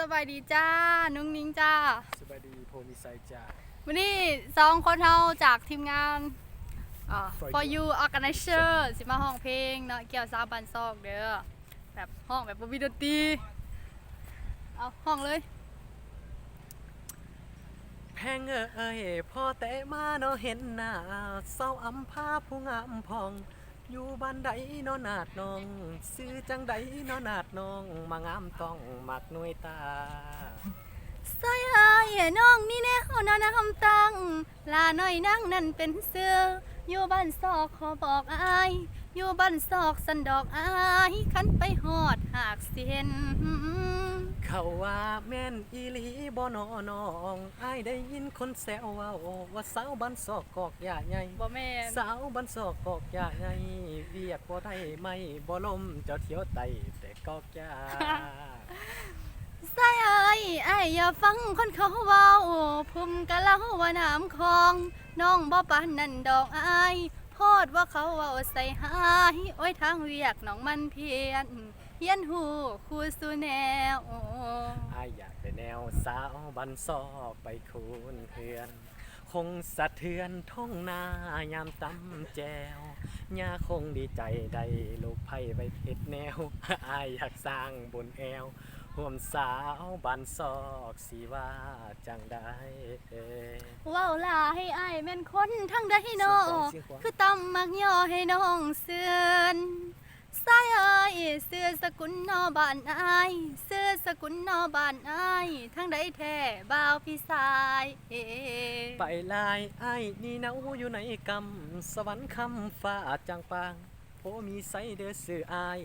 สบายดีจ้า นุ้งนิ้งจ้า สบายดีโพมิไซจ้าวันนี้สองคนเราจากทีมงานอ่า For For You You Organizer สิมาห้องเพลงเนาะเกี่ยวซาวบันซอกเด้อ แบบห้องแบบบ่มีดนตรี เอาห้องเลย แพงเอ้ยพ่อแต่มาเนาะเห็นหน้าเศร้าอำพาผู้งามพอง อยู่บ้านใดนอนาดน้อง ซื้อจังใดนอนาดน้อง มางามต้องมักหน่วยตาใส่อายน้องนี่แน่เขานานะคำตัง ลาหน่อยนั่งนั่นเป็นเสื้ออยู่บ้านซอกขอบอกอาย อยู่บ้านซอกสันดอกอายคันไปหอดหากเสียนเขาว่าแม่นอีหลีบ่นอน้องอายได้ยินคนแซวเว่าว่าสาวบ้านซอกกอกยาใหญ่บ่แม่นสาวบ้านซอกกอกยาใหญ่เวียกบ่ได้ไม่บ่ลมเจ้าเที่ยวไตแต่กอกยาใส่อายอายอย่าฟังคนเขาเว้าภูมิกะเล่าว่าน้ำคลอง น้องบ่ปานนั่นดอกอาย โพดว่าเขาว้าใส่หายโอ้ยทางเวียกน้องมันเพียนเฮียนหูคูสูแนวอายอยากไปแนวสาวบันซอไปคูนเพื่อน คงสะเทือนท้องนายามตำแจวย่าคงดีใจได้ลูกไผ่ไปเพชรแนวอายอยากสร้างบนแอว ห่วมสาวบันซอกสีว่าจังได้เอ่ยเว้าลาให้อายแม่นคนทั้งใดนอเสียงขวาคือตำมักย่อให้น้องเสือนสายอายเสือสกุลนอบ้านอายเสือสกุลนอบ้านอายทั้งใดแท้บ่าวพี่สายเอไปลายไอ้ายนี่เนาอยู่ในกำสวรรค์คำฟ้าจางปาง โพมีไซเดอสื่ออาย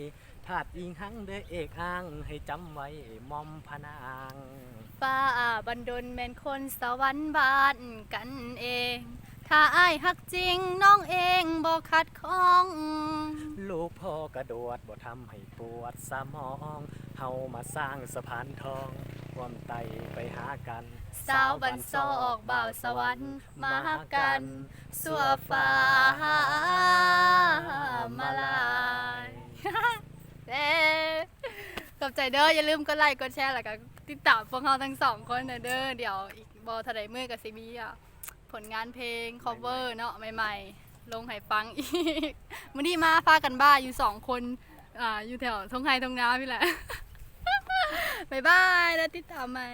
ถาดอิงหังเด้อเอกอ้าง ให้จำไว้มอมพะนางป้าบันดลแม่นคนสวรรค์บ้านกันเอง ถ้าอายหักจริงน้องเองบ่ขัดข้อง ลูกพ่อกระโดดบ่ทำให้ปวดสมอง เฮามาสร้างสะพานทอง ความไตไปหากัน สาวบันซอกบ่าวสวรรค์มาหักกันสัวฟ้ามาลายเด้ขอบใจเด้ออย่าลืมกดไลค์กดแชร์แล้วก็ติดตามพวกเราทั้งสองคนนะเด้อเดี๋ยวอีกบอทะเลมือกับซีบีอะผลงานเพลง cover เนาะใหม่ๆ ลงให้ฟังอีกวันนี้มาพากันบ้าอยู่สองคนอ่าอยู่แถวทงไฮทงน้ำนี่แหละ บ๊ายบาย แล้วติดตามใหม่